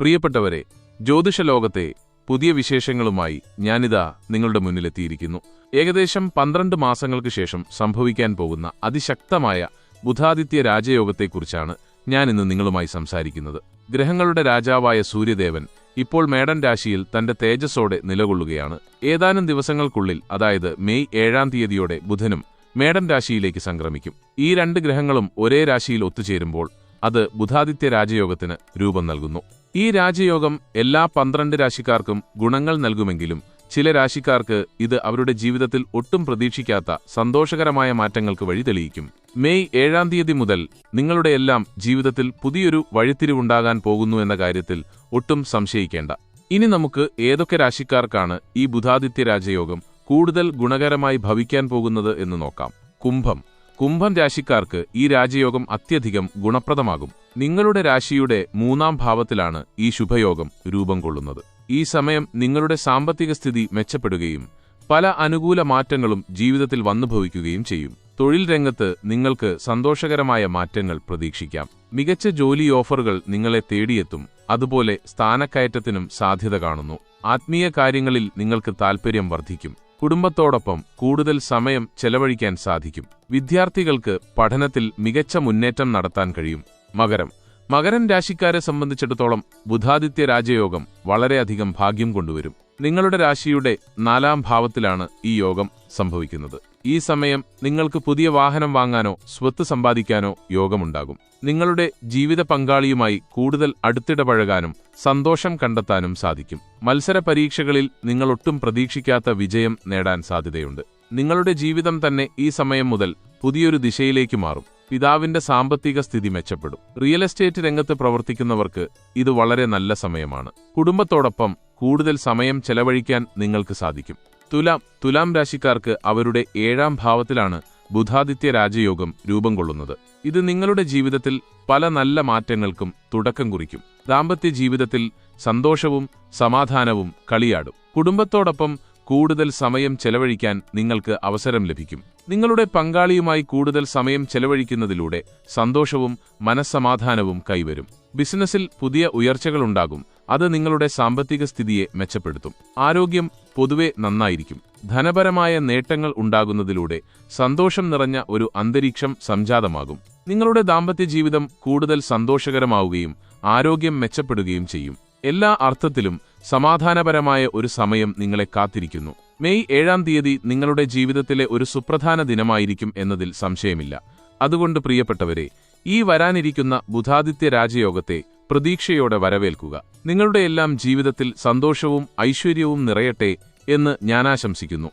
പ്രിയപ്പെട്ടവരെ ജ്യോതിഷ ലോകത്തെ പുതിയ വിശേഷങ്ങളുമായി ഞാനിതാ നിങ്ങളുടെ മുന്നിലെത്തിയിരിക്കുന്നു. ഏകദേശം പന്ത്രണ്ട് മാസങ്ങൾക്ക് ശേഷം സംഭവിക്കാൻ പോകുന്ന അതിശക്തമായ ബുധാദിത്യ രാജയോഗത്തെക്കുറിച്ചാണ് ഞാൻ ഇന്ന് നിങ്ങളുമായി സംസാരിക്കുന്നത്. ഗ്രഹങ്ങളുടെ രാജാവായ സൂര്യദേവൻ ഇപ്പോൾ മേടൻ രാശിയിൽ തന്റെ തേജസ്സോടെ നിലകൊള്ളുകയാണ്. ഏതാനും ദിവസങ്ങൾക്കുള്ളിൽ അതായത് മെയ് ഏഴാം തീയതിയോടെ ബുധനും മേടൻ രാശിയിലേക്ക് സംക്രമിക്കും. ഈ രണ്ട് ഗ്രഹങ്ങളും ഒരേ രാശിയിൽ ഒത്തുചേരുമ്പോൾ അത് ബുധാദിത്യ രാജയോഗത്തിന് രൂപം നൽകുന്നു. ഈ രാജയോഗം എല്ലാ പന്ത്രണ്ട് രാശിക്കാർക്കും ഗുണങ്ങൾ നൽകുമെങ്കിലും ചില രാശിക്കാർക്ക് ഇത് അവരുടെ ജീവിതത്തിൽ ഒട്ടും പ്രതീക്ഷിക്കാത്ത സന്തോഷകരമായ മാറ്റങ്ങൾക്ക് വഴി തെളിയിക്കും. മെയ് ഏഴാം തീയതി മുതൽ നിങ്ങളുടെ എല്ലാം ജീവിതത്തിൽ പുതിയൊരു വഴിത്തിരിവുണ്ടാകാൻ പോകുന്നു എന്ന കാര്യത്തിൽ ഒട്ടും സംശയിക്കേണ്ട. ഇനി നമുക്ക് ഏതൊക്കെ രാശിക്കാർക്കാണ് ഈ ബുധാദിത്യ രാജയോഗം കൂടുതൽ ഗുണകരമായി ഭവിക്കാൻ പോകുന്നത് എന്ന് നോക്കാം. കുംഭം. കുംഭം രാശിക്കാർക്ക് ഈ രാജയോഗം അത്യധികം ഗുണപ്രദമാകും. നിങ്ങളുടെ രാശിയുടെ മൂന്നാം ഭാവത്തിലാണ് ഈ ശുഭയോഗം രൂപം കൊള്ളുന്നത്. ഈ സമയം നിങ്ങളുടെ സാമ്പത്തിക സ്ഥിതി മെച്ചപ്പെടുകയും പല അനുകൂല മാറ്റങ്ങളും ജീവിതത്തിൽ വന്നുഭവിക്കുകയും ചെയ്യും. തൊഴിൽ രംഗത്ത് നിങ്ങൾക്ക് സന്തോഷകരമായ മാറ്റങ്ങൾ പ്രതീക്ഷിക്കാം. മികച്ച ജോലി ഓഫറുകൾ നിങ്ങളെ തേടിയെത്തും. അതുപോലെ സ്ഥാനക്കയറ്റത്തിനും സാധ്യത കാണുന്നു. ആത്മീയ കാര്യങ്ങളിൽ നിങ്ങൾക്ക് താൽപ്പര്യം വർദ്ധിക്കും. കുടുംബത്തോടൊപ്പം കൂടുതൽ സമയം ചെലവഴിക്കാൻ സാധിക്കും. വിദ്യാർത്ഥികൾക്ക് പഠനത്തിൽ മികച്ച മുന്നേറ്റം നടത്താൻ കഴിയും. മകരം. മകരൻ രാശിക്കാരെ സംബന്ധിച്ചിടത്തോളം ബുധാദിത്യ രാജയോഗം വളരെയധികം ഭാഗ്യം കൊണ്ടുവരും. നിങ്ങളുടെ രാശിയുടെ നാലാം ഭാവത്തിലാണ് ഈ യോഗം സംഭവിക്കുന്നത്. ഈ സമയം നിങ്ങൾക്ക് പുതിയ വാഹനം വാങ്ങാനോ സ്വത്ത് സമ്പാദിക്കാനോ യോഗമുണ്ടാകും. നിങ്ങളുടെ ജീവിത പങ്കാളിയുമായി കൂടുതൽ അടുത്തിടപഴകാനും സന്തോഷം കണ്ടെത്താനും സാധിക്കും. മത്സര പരീക്ഷകളിൽ നിങ്ങളൊട്ടും പ്രതീക്ഷിക്കാത്ത വിജയം നേടാൻ സാധ്യതയുണ്ട്. നിങ്ങളുടെ ജീവിതം തന്നെ ഈ സമയം മുതൽ പുതിയൊരു ദിശയിലേക്ക് മാറും. പിതാവിന്റെ സാമ്പത്തിക സ്ഥിതി മെച്ചപ്പെടും. റിയൽ എസ്റ്റേറ്റ് രംഗത്ത് പ്രവർത്തിക്കുന്നവർക്ക് ഇത് വളരെ നല്ല സമയമാണ്. കുടുംബത്തോടൊപ്പം കൂടുതൽ സമയം ചെലവഴിക്കാൻ നിങ്ങൾക്ക് സാധിക്കും. തുലാം തുലാം രാശിക്കാർക്ക് അവരുടെ ഏഴാം ഭാവത്തിലാണ് ബുധാദിത്യ രാജയോഗം രൂപം കൊള്ളുന്നത്. ഇത് നിങ്ങളുടെ ജീവിതത്തിൽ പല നല്ല മാറ്റങ്ങൾക്കും തുടക്കം കുറിക്കും. ദാമ്പത്യ ജീവിതത്തിൽ സന്തോഷവും സമാധാനവും കളിയാടും. കുടുംബത്തോടൊപ്പം കൂടുതൽ സമയം ചെലവഴിക്കാൻ നിങ്ങൾക്ക് അവസരം ലഭിക്കും. നിങ്ങളുടെ പങ്കാളിയുമായി കൂടുതൽ സമയം ചെലവഴിക്കുന്നതിലൂടെ സന്തോഷവും മനസ്സമാധാനവും കൈവരും. ബിസിനസ്സിൽ പുതിയ ഉയർച്ചകളുണ്ടാകും അത് നിങ്ങളുടെ സാമ്പത്തിക സ്ഥിതിയെ മെച്ചപ്പെടുത്തും. ആരോഗ്യം പൊതുവെ നന്നായിരിക്കും. ധനപരമായ നേട്ടങ്ങൾ ഉണ്ടാകുന്നതിലൂടെ സന്തോഷം നിറഞ്ഞ ഒരു അന്തരീക്ഷം സംജാതമാകും. നിങ്ങളുടെ ദാമ്പത്യ ജീവിതം കൂടുതൽ സന്തോഷകരമാവുകയും ആരോഗ്യം മെച്ചപ്പെടുകയും ചെയ്യും. എല്ലാ അർത്ഥത്തിലും സമാധാനപരമായ ഒരു സമയം നിങ്ങളെ കാത്തിരിക്കുന്നു. മെയ് ഏഴാം തീയതി നിങ്ങളുടെ ജീവിതത്തിലെ ഒരു സുപ്രധാന ദിനമായിരിക്കും എന്നതിൽ സംശയമില്ല. അതുകൊണ്ട് പ്രിയപ്പെട്ടവരെ ഈ വരാനിരിക്കുന്ന ബുധാദിത്യ രാജയോഗത്തെ പ്രതീക്ഷയോടെ വരവേൽക്കുക. നിങ്ങളുടെ എല്ലാം ജീവിതത്തിൽ സന്തോഷവും ഐശ്വര്യവും നിറയട്ടെ എന്ന് ഞാനാശംസിക്കുന്നു.